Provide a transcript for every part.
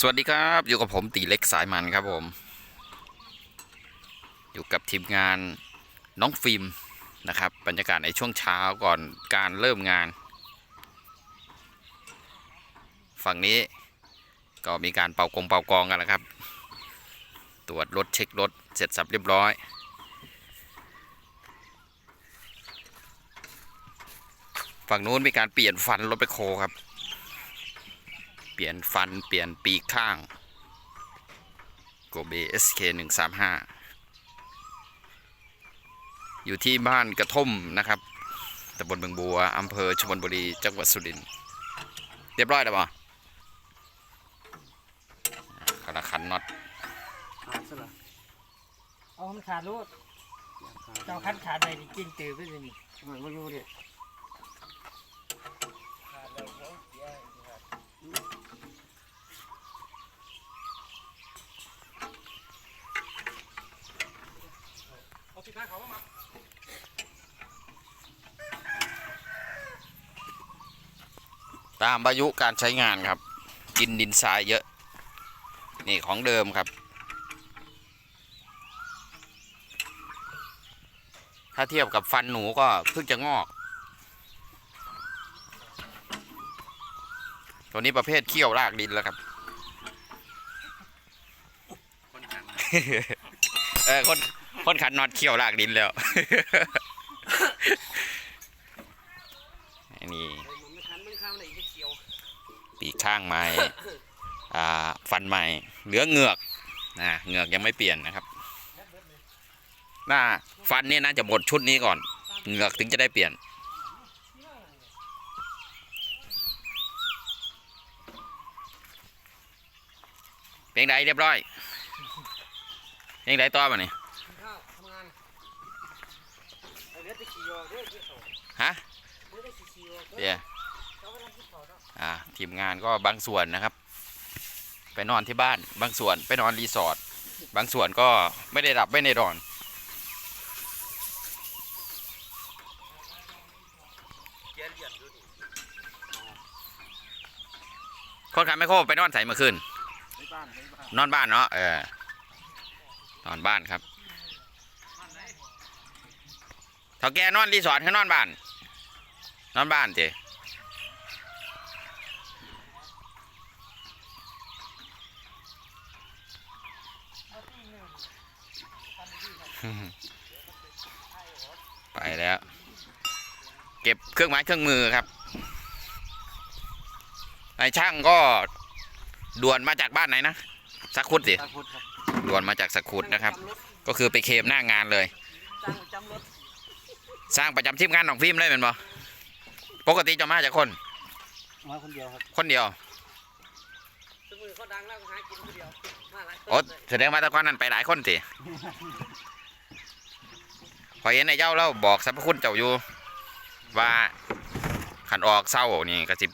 สวัสดีครับอยู่กับผมตีเล็กสายมันครับผม อยู่กับทีมงานน้องฟิล์มนะครับ บรรยากาศในช่วงเช้าก่อนการเริ่มงาน ฝั่งนี้ก็มีการเป่ากงเป่ากองกันนะครับ ตรวจรถเช็ครถเสร็จสับเรียบร้อยฝั่งนู้นมีการเปลี่ยนฟันรถไปโคครับ ปลี่ยนฟันเปลี่ยนปีกข้างโกเบ SK 135 อยู่ที่บ้านกระท่อมนะครับตำบลเมืองบัวอำเภอชลบุรี จังหวัดสุรินทร์เรียบร้อยแล้วป่ะกระขันน็อตขาดซะเหรอเอามันขาดรูดขาดเจ้าคันขาดใดนี่กินตื่นไปเลยนี่ทำไมไม่อยู่ดิ ตามอายุการใช้งานครับ กินดินทรายเยอะ นี่ของเดิมครับ ถ้าเทียบกับฟันหนูก็เพิ่งจะงอก ตัวนี้ประเภทเขี้ยวรากดินแล้วครับเออคนคนขันน็อตเขี้ยวรากดินแล้ว อันนี้ มันไม่ทันมันข้ามไหนจะเขียว ปีกข้างใหม่อ่าฟันใหม่ เหลือเหงือกนะเหงือกยังไม่เปลี่ยนนะครับหน้าฟันนี่น่าจะหมดชุดนี้ก่อนเหงือกถึงจะได้เปลี่ยนเพลงใดเรียบร้อยเพลงใดต่อมาเนี่ยกินข้าวทำงานไอ้เลือดจะขี่ยอเลือดจะโตฮะเลือดจะขี่ยอเดี๋ยว ทีมงานก็บางส่วนนะครับ ไปนอนที่บ้าน บางส่วนไปนอนรีสอร์ทบางส่วนก็ไม่ได้หลับไม่ได้นอนคนขับไม่โคไปนอนใส่เมื่อคืนนบ้านในบ้านนอนบ้านเนาะเออนอนบ้านครับเท่าแกนอนรีสอร์ทคือนอนบ้าน นอนบ้านเจ ไปแล้ว เก็บเครื่องไม้เครื่องมือครับนายช่างก็ด่วนมาจากบ้านไหนนะสักคุดสิตาพุทธครับด่วนมาจากสักคุดนะครับจำรถก็คือไปเคลมหน้างานเลยจ้างจำรถสร้างประจำทีมงานของฟิล์มเลยเป็นบ่ปกติจะมาจากคนมาคนเดียวครับคนเดียวสมือเขาดังแล้วก็หากินคนเดียวมาหลายคนโอ้เลยแสดงว่าแตะกอนนั้นไปหลายคนสิ พอเห็นไอ้เจ้าแล้วบอกสรรพคุณเจ้าอยู่ ว่าขันออกเศร้านี่กระสิบ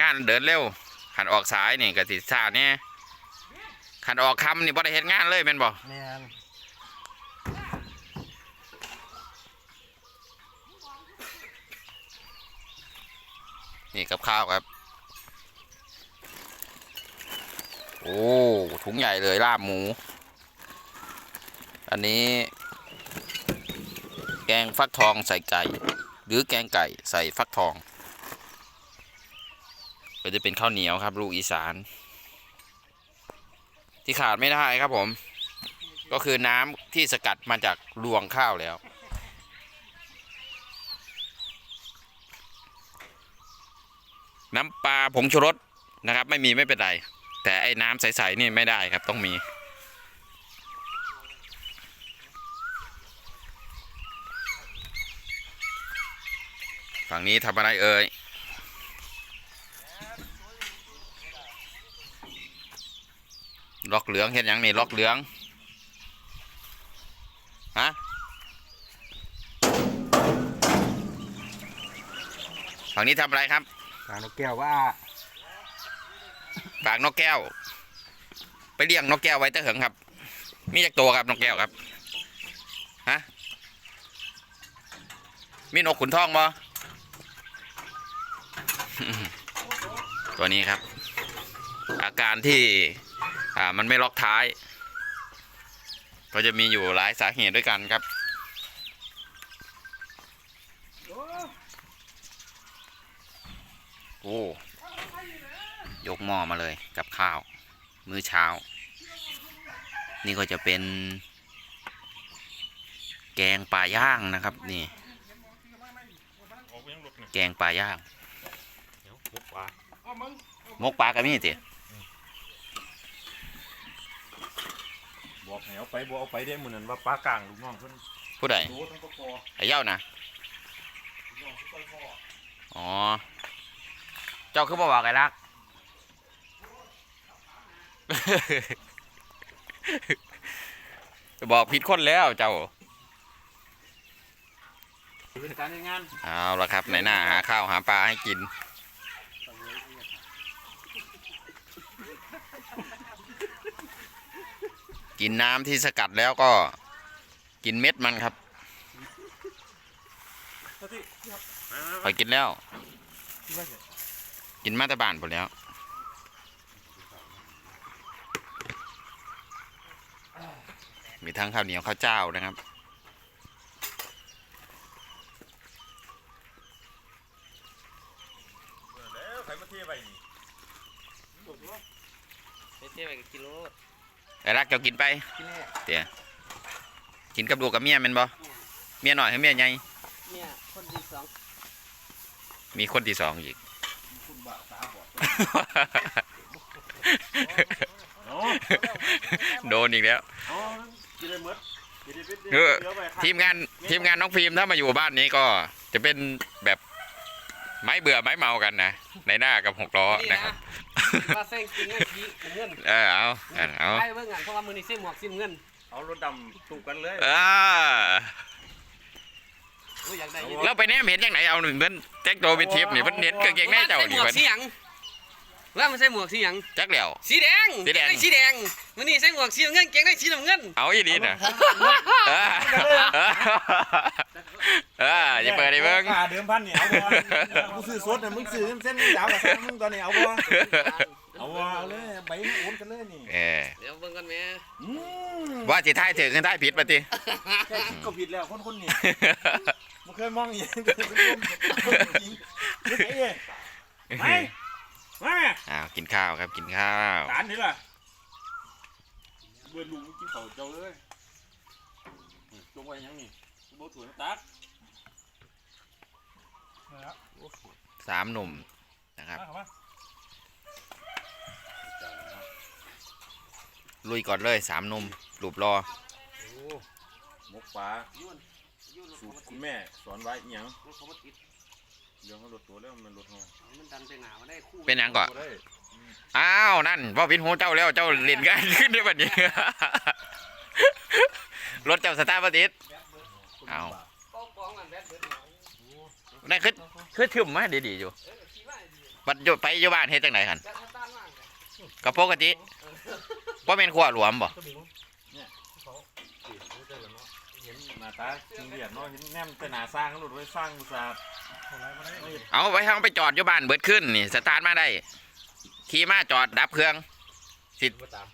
งานเดินเร็วขันออกสายนี่กระสิซาเนี่ยขันออกคำนี่บ่ได้เห็นงานเลยเป็นบ่แม่นนี่กับข้าวครับ โอ้ถุงใหญ่เลยลาบหมู อันนี้ แกงฟักทองใส่ไก่ หรือแกงไก่ใส่ฟักทองก็จะเป็นข้าวเหนียวครับ ลูกอีสาน ที่ขาดไม่ได้ครับผม ก็คือน้ำที่สกัดมาจากรวงข้าวแล้ว น้ำปลาผงชูรสนะครับ ไม่มีไม่เป็นไร แต่ไอ้น้ำใสๆนี่ไม่ได้ครับต้องมี ฝั่งนี้ทำอะไรเอ่ยล็อกเหลืองเห็นยังนี่ล็อกเหลืองฮะฝั่งนี้ทำอะไรครับกางนกแก้วว่าฝากนกแก้ว ไปเลี้ยงนกแก้วไว้เตะเหิงครับ มีจักตัวครับนกแก้วครับฮะมีนกขุนทองบ่ ตัวนี้ครับ อาการที่มันไม่ล็อกท้าย ก็จะมีอยู่หลายสาเหตุด้วยกันครับโอ้ยกหม้อมาเลยกับข้าว มื้อเช้า นี่ก็จะเป็น แกงปลาย่างนะครับ นี่ แกงปลาย่าง มุกปลามกปลากระมี่ติบอกให้เอาไปบอกเอาไปได้เหมือนนั้นว่าปลากลางลูกน้องเพิ่นผู้ใดโตทั้งปกอไอ้เย้านะอ๋อ เจ้าคือบ่บอกไอ้รักบอกผิดคนแล้วเจ้าเป็นการงานเอาละครับในหน้าหาข้าวหาปลาให้กิน กินน้ำที่สกัดแล้วก็กินเม็ดมันครับไปกินแล้ว กินมาแตาบานหมดแล้วมีทั้งข้าวเหนียวข้าวเจ้านะครับ แล้วใครมาเทไปนี่ไปเที่ยวไปกับกิโล ไอ้รักเจ้ากินไปกินแน่เดี๋ยวกินกับลูกกับเมียแมันบ่เมียหน่อยให้เมียใหญ่เนี่ยคนที่สองมีคนที่สองอีก คุณบ้าตาบอดเนาะโดนอีกแล้วเอากินได้หมดกินได้เป็นเออ เดี๋ยวไปข้ทีมงานทีมงานน้องฟิล์มถ้ามาอยู่บ้านนี้ก็จะเป็นแบบ ไม้เบื่อไม้เมากันนะในหน้ากับหกล้อนี่นะนะครับว่าเส้นกินเงินขี้เงินเออเอาเอาเอาไปเบิ่งกันเพราะว่ามือนี้เส้นหมวกสิ้นเงินเอารถดำตูกันเลยเออโอ้ยอยากได้แล้วไปแนมเห็นยังไหนเอาหนึ่งเพิ่นแจ็คโตเป็นทิปนี่เพิ่นเน้นกางเกงในเจ้าใส่หมนี่วกเพิ่น สีหยังแล้วมันใส่หมวกสีหยังจักแล้ว สีแดงสีแดงไอ้สีแดงมือนี้ใส่หมวกสีน้ำเงินเก่งได้สีน้ำเงินเอาอีดีนะเออเอออย่าเปิดไอ้เบิ่งกล้าเดิมพันเนี่ยเอาบ่กูซื้อสดน่ะมึงซื้อเส้นมึงดาวกับเส้นมึงตอนนี้เอาบ่เอาบ่เอาเลยใบโอนกันเลยนี่เออเดี๋ยวเบิ่งกันแม่อืมว่าสิทายถึงกันทายผิดปะติแค่คิดก็ผิดแล้วคนคนนี้บ่เคยมองอย่างนี้เป็นคนจริงนี่ไอ้เอ้ยไป มาอ้าวกินข้าวครับกินข้าวตานนี่ล่ะเบื่อลุงกินข้าวเจ้าเลยนี่จงไว้ยังนี่บ่ถั่วน้ำตักสามหนุ่มนะครับลุยก่อนเลยสามหนุ่มรูปรอโอ้หมกปลายุ่นยุ่นสูตรคุณแม่สอนไว้อิหยังรถ เขาบ่ติดเรื่องเขาลดตัวแล้วมันลดหัวมันดันไปหนามาได้คู่เป็นหยังก่อนบ่ได้อ้าวนั่นพ่อพินหูเจ้าแล้วเจ้าเล่นกันขึ้นได้บัดนี้ รถเจ้าสตาร์ทบ่ติดเอาเป้าปองกันแบดเบิดหน่อยนั่นคือคือถึมมาดีๆอยู่เออขี่มาดีบัดอยู่ไปอยู่บ้านเฮ็ดจังไดหั่นแบดสตาร์ทมากเลยก็ปกติบ่แม่นขั้วหลวมบ่เห็นหน้าตาจริงเรียดเนาะเห็นแนมแต่หน้าสร้างเขาลดไว้สร้างอุตสาห์ เอาไว้ทางไปจอดอยู่บ้านเบิดขึ้นนี่สตาร์ทมาได้ขี่มาจอดดับเครื่องสิ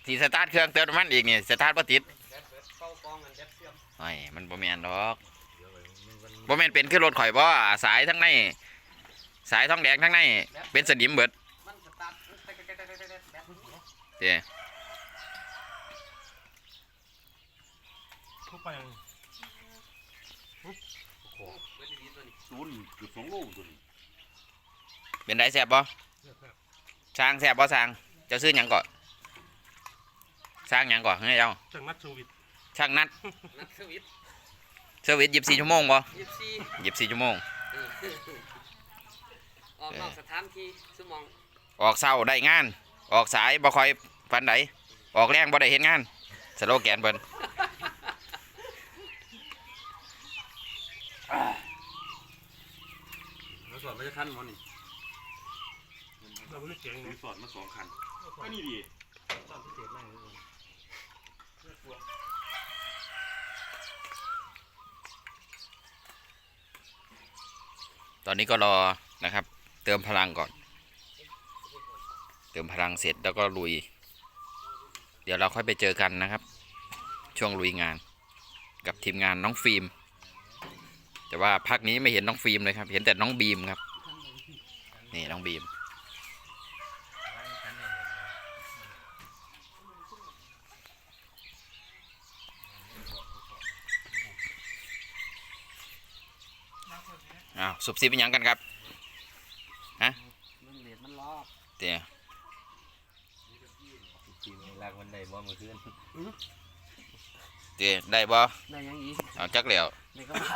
สิสตาร์ทเครื่องเติมน้ำมันอีกนี่สตาร์ทบ่ติดแบดเบิดเป้าปองกันแบเมไอ้มันบ่แม่นดอกบ่แม่นเป็นคือรถข่อยบ่สายทั้งในสายทองแดงทั้งในเป็นสนิมเบิดมันสตาร์ ดีๆตัวนี้ศูนย์จุดสองโลตัวนี้เป็นไดแซ่บบ่สร้างแซ่บบ่สร้างเจ้าซื้อหยังก่อนสร้างหยังก่อนให้เจ้าจังนัดชูวิทช่างนัดนักสวิตเซอร์วิส24ชั่วโมงบ่ยี่สิบสี่24ชั่วโมงเออออกนอกสถานที่สมองออกเช้าได้งาน ออกสายบ่ค่อยปานใดออกแรงบ่ได้เฮ็ดงาน สโลแกนเพิ่นแล้วสอน ไม่จะขั้นมันนี่เราไม่ได้เก่งเลยสอนมาสองคันก็นี่ดีตอนนี้ก็รอนะครับ เติมพลังก่อน เติมพลังเสร็จแล้วก็ลุย เดี๋ยวเราค่อยไปเจอกันนะครับ ช่วงลุยงานกับทีมงานน้องฟิล์มแต่ว่าพักนี้ไม่เห็นน้องฟิล์มเลยครับ เห็นแต่น้องบีมครับ นี่น้องบีม อ้าวสุบซิบเป็นหยังกันครับมันเหรียญมันลอกเดี๋ยวจริงๆลากมันได้บ่มื้อคืนเดี๋ยวได้บ่ได้ยังอีกเอาจักแล้วในกระบะ